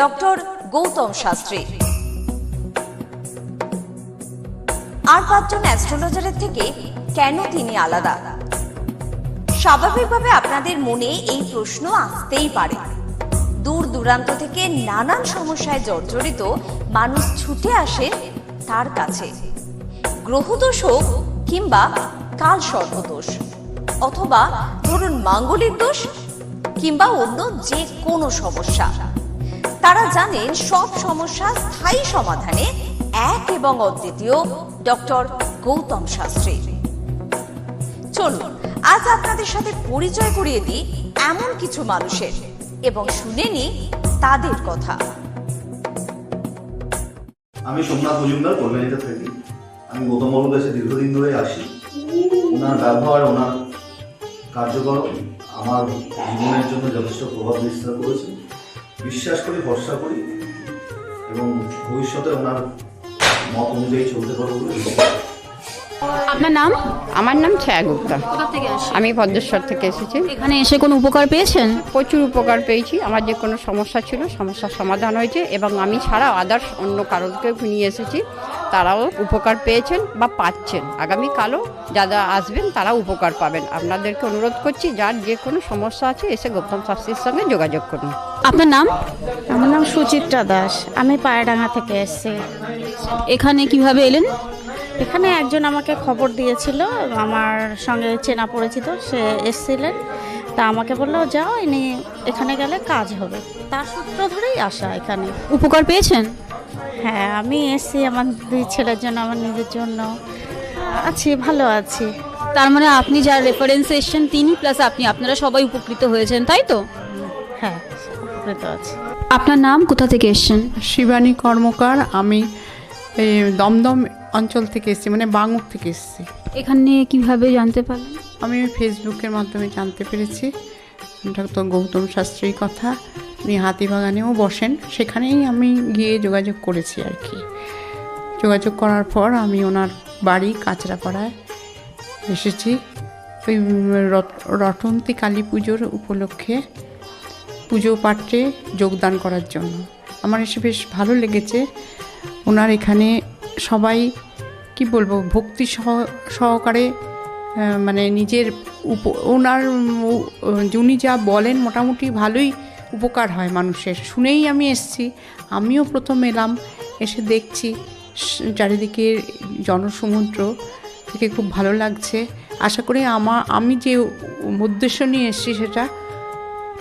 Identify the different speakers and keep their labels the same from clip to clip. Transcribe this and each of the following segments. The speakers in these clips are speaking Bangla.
Speaker 1: ডক্টর গৌতম শাস্ত্রী। আর পাঁচজন অ্যাস্ট্রোলজারের থেকে কেন তিনি আলাদা? স্বাভাবিকভাবে আপনাদের মনে এই প্রশ্ন আসতেই পারে। দূর দূরান্ত থেকে নানান সমস্যায় জর্জরিত মানুষ ছুটে আসে তার কাছে। গ্রহদোষ হোক কিংবা কাল সর্পদোষ, অথবা ধরুন মাঙ্গলিক দোষ কিংবা অন্য যে কোনো সমস্যা। তারা জানেন সব সমস্যা স্থায়ী সমাধানে এক এবং অদ্বিতীয় ডক্টর গৌতম শাস্ত্রী। চলুন, আজ আপনাদের সাথে পরিচয় করিয়ে দিই এমন কিছু মানুষের এবং শুনে নিই তাদের কথা।
Speaker 2: আমি সোমনাথ মজুমদার কল্যাণীতে থাকি। আমি গৌতম বাবুর কাছে দীর্ঘদিন ধরে আসি। ওনার ব্যবহার, ওনার কার্যকরণ আমার জীবনের জন্য যথেষ্ট প্রভাব বিস্তার করেছে। বিশ্বাস করি ভরসা করি এবং ভবিষ্যতে ওনার মত অনুযায়ী চলতে পারব বলে
Speaker 3: আপনার নাম?
Speaker 4: আমার নাম ছায়া গুপ্তা।
Speaker 3: কোথা থেকে আসেন
Speaker 4: আমি ভদ্রেশ্বর থেকে এসেছি।
Speaker 3: এখানে এসে কোনো উপকার পেয়েছেন?
Speaker 4: প্রচুর উপকার পেয়েছি। আমার যে কোনো সমস্যা ছিল সমস্যার সমাধান হয়েছে এবং আমি ছাড়া আদার্স অন্য কারোকেও নিয়ে এসেছি। তারাও উপকার পেয়েছেন বা পাচ্ছেন। আগামীকালও যারা আসবেন তারা উপকার পাবেন। আপনাদেরকে অনুরোধ করছি যার যে কোনো সমস্যা আছে এসে গৌতম শাস্ত্রীর সঙ্গে যোগাযোগ করুন।
Speaker 3: আপনার নাম?
Speaker 5: আমার নাম সুচিত্রা দাস। আমি পায়রাডাঙ্গা থেকে এসেছি।
Speaker 3: এখানে কীভাবে এলেন?
Speaker 5: এখানে একজন আমাকে খবর দিয়েছিল আমার সঙ্গে চেনা পরিচিত সে এসেছিলেন। তা আমাকে বলল যাও ইনি এখানে গেলে কাজ হবে। তার সূত্র ধরেই আসা এখানে।
Speaker 3: উপকার পেয়েছেন?
Speaker 5: হ্যাঁ আমি এসেছি আমার দুই ছেলের জন্য আমার নিজের জন্য। আছি ভালো আছি।
Speaker 3: তার মানে আপনি যার রেফারেন্সে এসেছেন তিনি প্লাস আপনি আপনারা সবাই উপকৃত হয়েছেন তাই তো?
Speaker 5: হ্যাঁ উপকৃত আছি।
Speaker 3: আপনার নাম কোথা থেকে এসেছেন?
Speaker 6: শিবানী কর্মকার আমি এই দমদম অঞ্চল থেকে এসেছি মানে বাঙুর থেকে এসেছি।
Speaker 3: এখানে কীভাবে জানতে পারলেন?
Speaker 6: আমি ফেসবুকের মাধ্যমে জানতে পেরেছি। ডক্টর গৌতম শাস্ত্রীর কথা। উনি হাতিবাগানেও বসেন, সেখানেই আমি গিয়ে যোগাযোগ করেছি আর কি। যোগাযোগ করার পর আমি ওনার বাড়ি কাঁচরাপাড়ায় এসেছি। ওই রটন্তী কালী পুজোর উপলক্ষে পুজো পাঠে যোগদান করার জন্য। আমার এসে বেশ ভালো লেগেছে। ওনার এখানে সবাই, কি বলব, ভক্তি সহ, সহকারে মানে নিজের উপ, ওনার উনি যা বলেন মোটামুটি ভালোই উপকার হয় মানুষের। শুনেই আমি এসছি, আমিও প্রথম এলাম, এসে দেখছি চারিদিকে জনসমুদ্র থেকে খুব ভালো লাগছে। আশা করি আমার আমি যে উদ্দেশ্য নিয়ে এসেছি সেটা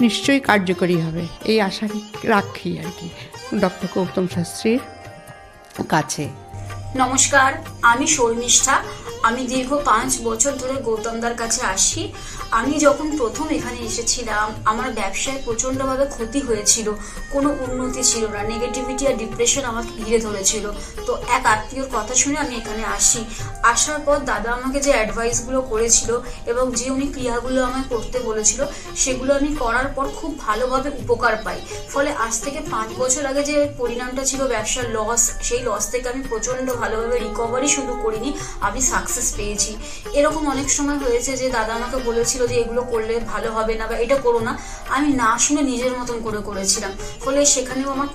Speaker 6: নিশ্চয়ই কার্যকরী হবে। এই আশা রাখি আর কি। ডক্টর গৌতম শাস্ত্রীর কাছে।
Speaker 7: নমস্কার, আমি শর্মিষ্ঠা। আমি দীর্ঘ পাঁচ বছর ধরে গৌতমদার কাছে আসি। আমি যখন প্রথম এখানে এসেছিলাম, আমার ব্যবসায় প্রচণ্ডভাবে ক্ষতি হয়েছিল। কোনো উন্নতি ছিল না। নেগেটিভিটি আর ডিপ্রেশন আমাকে ঘিরে ধরেছিল। তো এক আত্মীয়র কথা শুনে আমি এখানে আসি। আসার পর দাদা আমাকে যে অ্যাডভাইসগুলো করেছিল এবং যে উনি ক্রিয়াগুলো আমায় করতে বলেছিল, সেগুলো আমি করার পর খুব ভালোভাবে উপকার পাই। ফলে আজ থেকে পাঁচ বছর আগে যে পরিণামটা ছিল ব্যবসার লস সেই লস থেকে আমি প্রচণ্ড ভালোভাবে রিকভারি শুরু করিনি। আমি সাকসেস পেয়েছি। এরকম অনেক সময় হয়েছে যে দাদা আমাকে বলেছিল যে এগুলো করলে ভালো হবে না বা এটা করো না। আমি না শুনে নিজের মতন করে করেছিলাম। ফলে সেখানেও আমার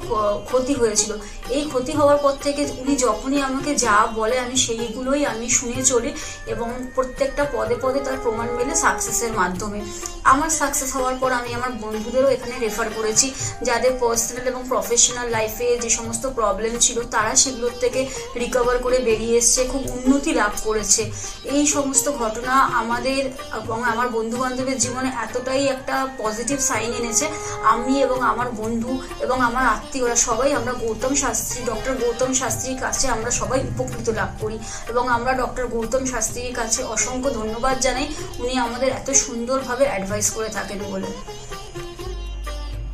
Speaker 7: ক্ষতি হয়েছিল। এই ক্ষতি হওয়ার পর থেকে উনি যখনই আমাকে যা বলে, আমি সেইগুলোই আমি শুনে চলি এবং প্রত্যেকটা পদে পদে তার প্রমাণ মেলে সাকসেসের মাধ্যমে। আমার সাকসেস হওয়ার পর আমি আমার বন্ধুদেরও এখানে রেফার করেছি। যাদের পার্সোনাল এবং প্রফেশনাল লাইফে যে সমস্ত প্রবলেম ছিল, তারা সেগুলোর থেকে রিকভার করে বেরিয়ে এসছে, খুব উন্নতি লাভ করেছে। এই সমস্ত ঘটনা আমাদের এবং আমার বন্ধু বান্ধবের জীবনে এতটাই একটা পজিটিভ সাইন এনেছে। আমি এবং আমার বন্ধু এবং আমার আত্মীয়রা সবাই আমরা গৌতম শাস্ত্রী ডক্টর গৌতম শাস্ত্রীর কাছে আমরা সবাই উপকৃত লাভ করি এবং আমরা ডক্টর গৌতম শাস্ত্রীর কাছে অসংখ্য ধন্যবাদ জানাই। উনি আমাদের এত সুন্দরভাবে অ্যাডভাইস করে থাকেন বলে।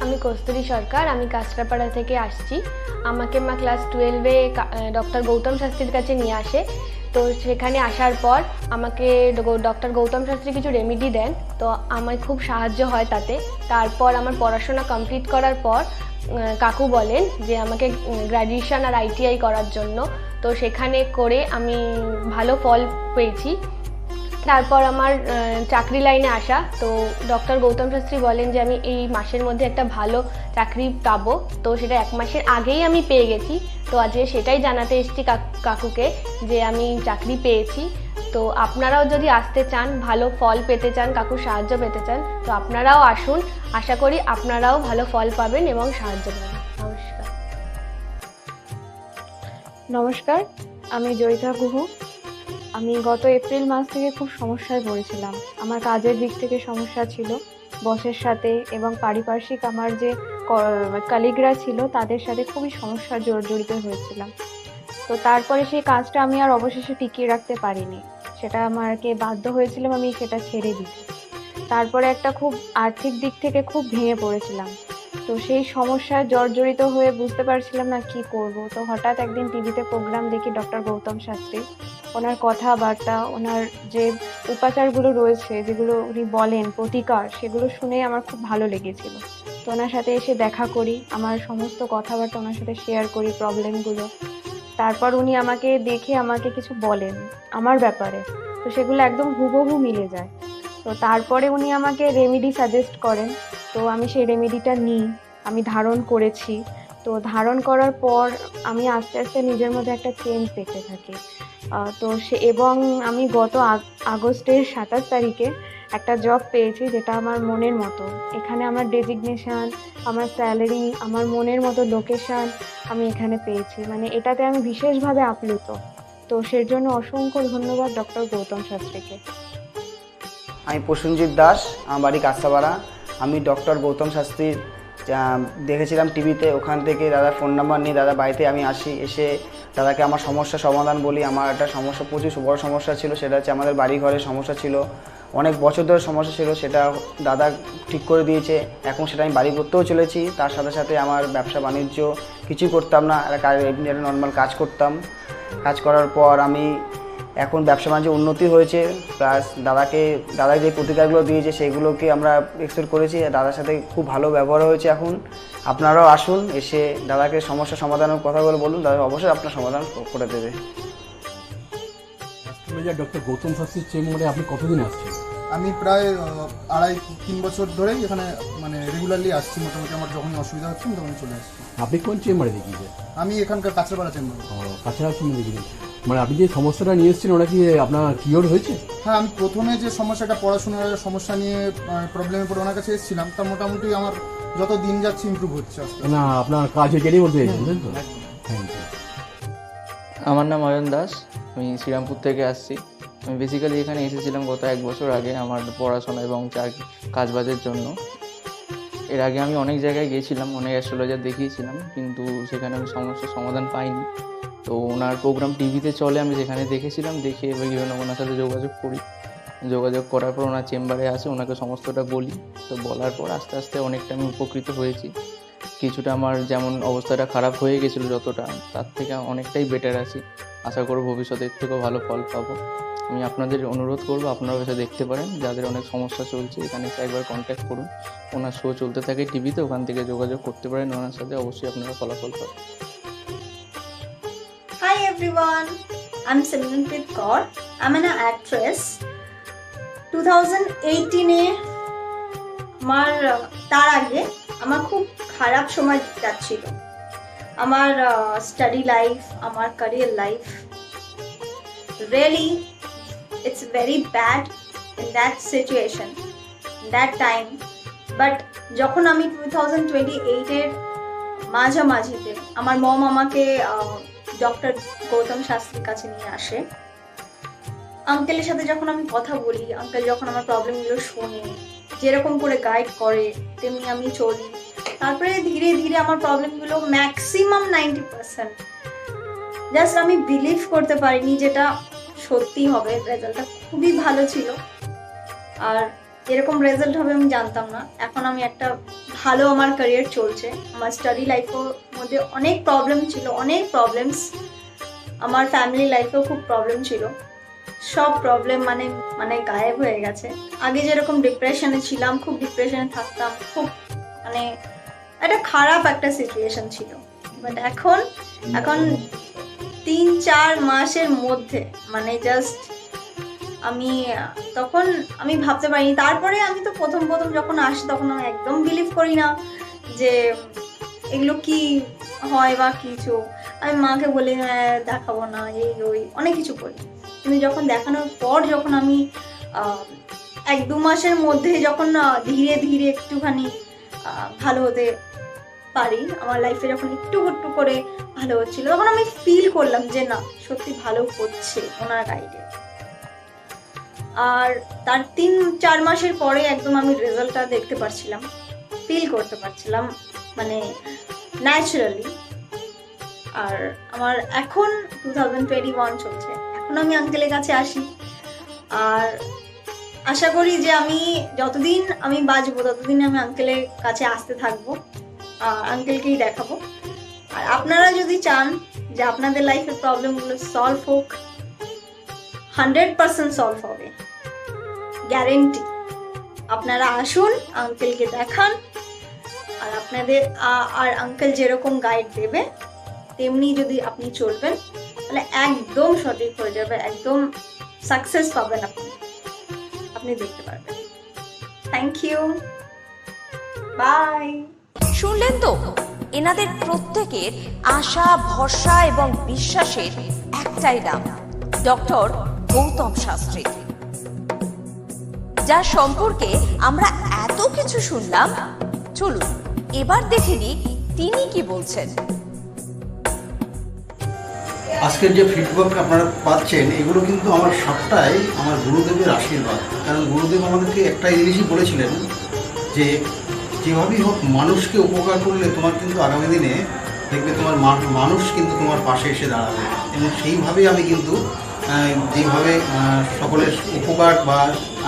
Speaker 8: আমি কস্তুরী সরকার, আমি কাঁচরাপাড়া থেকে আসছি। আমাকে মা ক্লাস টুয়েলভে ডক্টর গৌতম শাস্ত্রীর কাছে নিয়ে আসে। তো সেখানে আসার পর আমাকে ডক্টর গৌতম শাস্ত্রী কিছু রেমিডি দেন। তো আমার খুব সাহায্য হয় তাতে। তারপর আমার পড়াশোনা কমপ্লিট করার পর কাকু বলেন যে আমাকে গ্র্যাজুয়েশন আর আইটিআই করার জন্য। তো সেখানে করে আমি ভালো ফল পেয়েছি। তারপর আমার চাকরি লাইনে আসা। তো ডক্টর গৌতম শাস্ত্রী বলেন যে, আমি এই মাসের মধ্যে একটা ভালো চাকরি পাবো। তো সেটা এক মাসের আগেই আমি পেয়ে গেছি। তো আজকে সেটাই জানাতে এসেছি কাকুকে যে, আমি চাকরি পেয়েছি। তো আপনারাও যদি আসতে চান, ভালো ফল পেতে চান, কাকুর সাহায্য পেতে চান, তো আপনারাও আসুন। আশা করি আপনারাও ভালো ফল পাবেন এবং সাহায্য পাবেন। নমস্কার।
Speaker 9: নমস্কার, আমি জয়িতা গুহ। আমি গত এপ্রিল মাস থেকে খুব সমস্যায় পড়েছিলাম। আমার কাজের দিক থেকে সমস্যা ছিল। বসের সাথে এবং পারিপার্শ্বিক আমার যে কালিগরা ছিল, তাদের সাথে খুবই সমস্যা জড়িত হয়েছিলাম। তো তারপরে সেই কাজটা আমি আর অবশেষে টিকিয়ে রাখতে পারিনি। সেটা আমাকে বাধ্য হয়েছিলাম আমি সেটা ছেড়ে দিতে। তারপরে একটা খুব আর্থিক দিক থেকে খুব ভেঙে পড়েছিলাম। তো সেই সমস্যায় জর্জরিত হয়ে বুঝতে পারছিলাম না কি করব। তো হঠাৎ একদিন টিভিতে প্রোগ্রাম দেখি ডক্টর গৌতম শাস্ত্রী। ওনার কথাবার্তা, ওনার যে উপাচারগুলো রয়েছে, যেগুলো উনি বলেন, প্রতিকার, সেগুলো শুনে আমার খুব ভালো লেগেছিল। তো ওনার সাথে এসে দেখা করি, আমার সমস্ত কথাবার্তা ওনার সাথে শেয়ার করি প্রবলেমগুলো তারপর উনি আমাকে দেখে আমাকে কিছু বলেন, আমার ব্যাপারে। তো সেগুলো একদম হুবহু মিলে যায়। তো তারপরে উনি আমাকে রেমেডি সাজেস্ট করেন, তো আমি সেই রেমেডিটা নিই, আমি ধারণ করেছি। তো ধারণ করার পর আমি আস্তে আস্তে নিজের মধ্যে একটা চেঞ্জ দেখতে থাকি। তো সে এবং আমি গত আগ- আগস্টের সাতাশ তারিখে একটা জব পেয়েছি যেটা আমার মনের মতো। এখানে আমার ডেজিগনেশন আমার স্যালারি আমার মনের মতো লোকেশান আমি এখানে পেয়েছি। মানে এটাতে আমি বিশেষভাবে আপ্লুত। তো সের জন্য অসংখ্য ধন্যবাদ ডক্টর গৌতম শাস্ত্রীকে।
Speaker 10: আমি প্রসেনজিৎ দাস, আমার বাড়ি কাস্তাপাড়া আমি ডক্টর গৌতম শাস্ত্রীর দেখেছিলাম টিভিতে ওখান থেকে দাদা ফোন নাম্বার নিয়ে দাদা বাড়িতে আমি আসি। এসে দাদাকে আমার সমস্যা সমাধান বলি, আমার একটা সমস্যা, প্রচুর বড় সমস্যা ছিল, সেটা হচ্ছে আমাদের বাড়ি ঘরের সমস্যা ছিল। অনেক বছর ধরে সমস্যা ছিল, সেটা দাদা ঠিক করে দিয়েছে। এখন সেটা আমি বাড়ি করতেও চলেছি। তার সাথে সাথে আমার ব্যবসা, বাণিজ্য কিছুই করতাম না। একটা নর্মাল কাজ করতাম। কাজ করার পর আমি এখন ব্যবসা বাণিজ্য উন্নতি হয়েছে। প্লাস দাদাকে দাদা যে প্রতিকারগুলো দিয়েছে সেগুলোকে আমরা এক্সপেক্ট করেছি। আর দাদার সাথে খুব ভালো ব্যবহার হয়েছে এখন। আপনারাও আসুন এসে দাদাকে সমস্যা সমাধানের কথাগুলো বলুন। দাদা অবশ্যই আপনার সমাধান করে দেবে।
Speaker 11: ডক্টর গৌতম শাস্ত্রীর চেম্বারে আপনি কতদিন আসছেন?
Speaker 12: আমি প্রায় আড়াই তিন বছর ধরেই এখানে মানে রেগুলারলি আসছি। মোটামুটি আমার যখনই অসুবিধা হচ্ছে আমি তখনই চলে আসছি।
Speaker 11: আপনি কোন চেম্বারে দেখিয়েছেন?
Speaker 12: আমি এখানকার কাঁচরাপাড়া চেম্বার
Speaker 11: কাছাড়া চেম্বারে দেখিয়েছেন। মানে আপনি যে সমস্যাটা নিয়ে এসেছেন ওটা কি আপনার কিওর হয়েছে?
Speaker 12: হ্যাঁ আমি প্রথমে যে সমস্যাটা পড়াশোনার সমস্যা নিয়ে প্রবলেমে পড়ে ওনার কাছে এসেছিলাম তা মোটামুটি আমার যত দিন যাচ্ছে ইমপ্রুভ হচ্ছে।
Speaker 11: না আপনার কাজ হয়ে বলতে চাইছেন তাই তো? থ্যাংক ইউ
Speaker 13: আমার নাম অয়ন দাস আমি শ্রীরামপুর থেকে আসছি। আমি বেসিক্যালি এখানে এসেছিলাম গত এক বছর আগে আমার পড়াশোনা এবং চাকরি কাজবাজের জন্য। এর আগে আমি অনেক জায়গায় গিয়েছিলাম অনেক অ্যাস্ট্রোলজার দেখিয়েছিলাম কিন্তু সেখানে আমি সমস্যার সমাধান পাইনি। তো ওনার প্রোগ্রাম টিভিতে চলে, আমি সেখানে দেখেছিলাম, দেখে এবার বিভিন্ন ওনার সাথে যোগাযোগ করি। যোগাযোগ করার পর ওনার চেম্বারে আসে, ওনাকে সমস্তটা বলি। তো বলার পর আস্তে আস্তে অনেকটা আমি উপকৃত হয়েছি। কিছুটা আমার যেমন অবস্থাটা খারাপ হয়ে গেছিল যতটা, তার থেকে অনেকটাই বেটার আছি। আশা করব ভবিষ্যতে এর থেকেও ভালো ফল পাবো। আমি আপনাদের অনুরোধ করব আপনারা এসে দেখতে পারেন। যাদের অনেক সমস্যা চলছে, এখানে এসে একবার কন্ট্যাক্ট করুন। ওনার শো চলতে থাকে টিভিতে ওখান থেকে যোগাযোগ করতে পারেন। ওনার সাথে অবশ্যই আপনারা ফলাফল পাবেন।
Speaker 14: Hi everyone, I'm Simranpreet Kaur. I'm an actress. 2018 এ আমার আহ, তার আগে আমার খুব খারাপ সময় যাচ্ছিল আমার স্টাডি লাইফ আমার career life really it's very bad in that situation that time but যখন আমি টু থাউজেন্ড টোয়েন্টি এইটের মাঝামাঝিতে আমার মম আমাকে ডক্টর গৌতম শাস্ত্রীর কাছে নিয়ে আসে। আঙ্কেলের সাথে যখন আমি কথা বলি, আঙ্কেল যখন আমার প্রবলেমগুলো শোনে, যেরকম করে গাইড করে, তেমনি আমি চলি। তারপরে ধীরে ধীরে আমার প্রবলেমগুলো ম্যাক্সিমাম নাইনটি পার্সেন্ট জাস্ট আমি বিলিভ করতে পারিনি যেটা সত্যি হবে রেজাল্টটা খুবই ভালো ছিল। আর এরকম রেজাল্ট হবে আমি জানতাম না। এখন আমি একটা ভালো আমার ক্যারিয়ার চলছে। আমার স্টাডি লাইফের মধ্যে অনেক প্রবলেম ছিল, অনেক প্রবলেমস আমার ফ্যামিলি লাইফেও খুব প্রবলেম ছিল। সব প্রবলেম মানে মানে গায়েব হয়ে গেছে। আগে যেরকম ডিপ্রেশনে ছিলাম, খুব ডিপ্রেশনে থাকতাম, খুব মানে একটা খারাপ একটা সিচুয়েশন ছিল। বাট এখন এখন তিন, চার মাসের মধ্যে মানে জাস্ট আমি তখন আমি ভাবতে পারিনি। তারপরে আমি তো প্রথম প্রথম যখন আসি তখন আমি একদম বিলিভ করি না যে এগুলো কি হয় বা কিছু। আমি মাকে বলি হ্যাঁ দেখাবো না, এই, ওই। অনেক কিছু বলি কিন্তু যখন দেখানোর পর যখন আমি এক দু মাসের মধ্যে যখন ধীরে ধীরে একটুখানি ভালো হতে পারি, আমার লাইফে যখন একটু একটু করে ভালো হচ্ছিল, তখন আমি ফিল করলাম যে, না, সত্যি ভালো হচ্ছে। ওনার গাইডে আর তার তিন, চার মাসের পরে একদম আমি রেজাল্টটা দেখতে পারছিলাম ফিল করতে পারছিলাম মানে ন্যাচারালি আর আমার এখন টু থাউজেন্ড টোয়েন্টি ওয়ান চলছে, এখন আমি আঙ্কেলের কাছে আসি। আর আশা করি যে আমি যতদিন আমি বাঁচবো, ততদিন আমি আঙ্কেলের কাছে আসতে থাকব আর আঙ্কেলকেই দেখাবো। আর আপনারা যদি চান যে আপনাদের লাইফের প্রবলেমগুলো সলভ হোক হান্ড্রেড পার্সেন্ট সলভ হবে। গ্যারেন্টি। আপনারা আসুন, আঙ্কেলকে দেখান। আর আপনাদের আর আঙ্কেল যেরকম গাইড দেবে, তেমনি যদি আপনি চলবেন, তাহলে একদম সঠিক হয়ে যাবে, একদম সাকসেস পাবেন আপনি। আপনি দেখতে পারবেন। থ্যাংক ইউ বাই
Speaker 1: শুনলেন তো? এনাদের প্রত্যেকের আশা, ভরসা এবং বিশ্বাসের একটাই নাম ডক্টর গৌতম শাস্ত্রী। যার সম্পর্কে আমরা এত কিছু শুনলাম, চলুন, এবার দেখে নিই তিনি কি বলছেন।
Speaker 15: আজকের যে ফিডব্যাক আপনারা পাচ্ছেন, এগুলো কিন্তু আমার সবটাই আমার গুরুদেবের আশীর্বাদ। কারণ গুরুদেব আমাদেরকে একটা জিনিসই বলেছিলেন যে, যেভাবেই হোক মানুষকে উপকার করলে তোমার কিন্তু আগামী দিনে দেখবে তোমার মানুষ কিন্তু তোমার পাশে এসে দাঁড়াবে। এবং সেইভাবেই আমি কিন্তু যেভাবে সকলের উপকার বা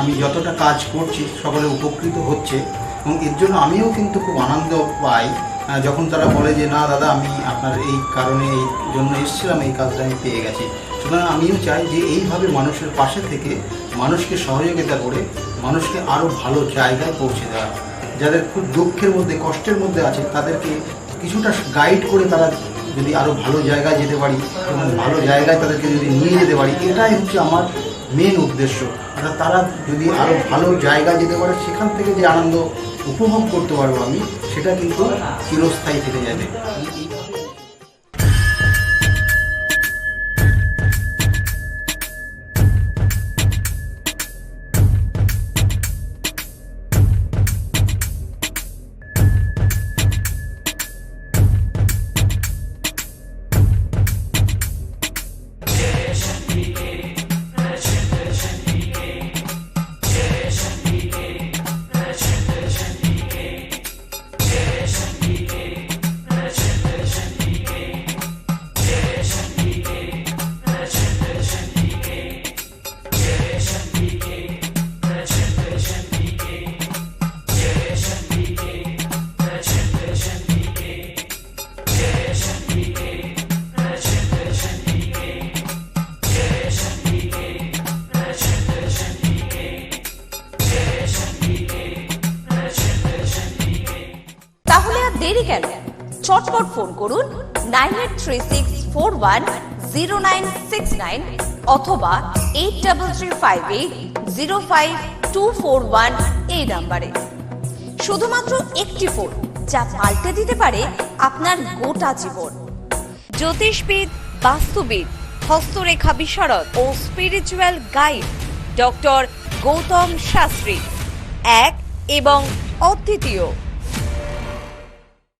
Speaker 15: আমি যতটা কাজ করছি সকলে উপকৃত হচ্ছে এবং এর জন্য আমিও কিন্তু খুব আনন্দ পাই। যখন তারা বলে যে, না দাদা, আমি আপনার এই কারণে, এই জন্য এসেছিলাম, এই কাজটা আমি পেয়ে গেছি। সুতরাং আমিও চাই যে, এইভাবে মানুষের পাশে থেকে মানুষকে সহযোগিতা করে মানুষকে আরও ভালো জায়গায় পৌঁছে দেওয়া। যাদের খুব দুঃখের মধ্যে, কষ্টের মধ্যে আছে, তাদেরকে কিছুটা গাইড করে তারা যদি আরও ভালো জায়গায় যেতে পারি এবং ভালো জায়গায় তাদেরকে যদি নিয়ে যেতে পারি, এটাই হচ্ছে আমার মেন উদ্দেশ্য। অর্থাৎ তারা যদি আরও ভালো জায়গায় যেতে পারে, সেখান থেকে যে আনন্দ উপভোগ করতে পারব আমি, সেটা কিন্তু চিরস্থায়ী থেকে যাবে।
Speaker 1: ফোন করুন nine eight three six four one zero nine six nine অথবা eight double three five eight zero five two four one এই নাম্বারে। শুধুমাত্র একটি ফোন, যা পাল্টে দিতে পারে আপনার গোটা জীবন। জ্যোতিষবিদ, বাস্তুবিদ, হস্তরেখা বিশারদ ও spiritual guide doctor Gautam Shastri. এক এবং অদ্বিতীয়।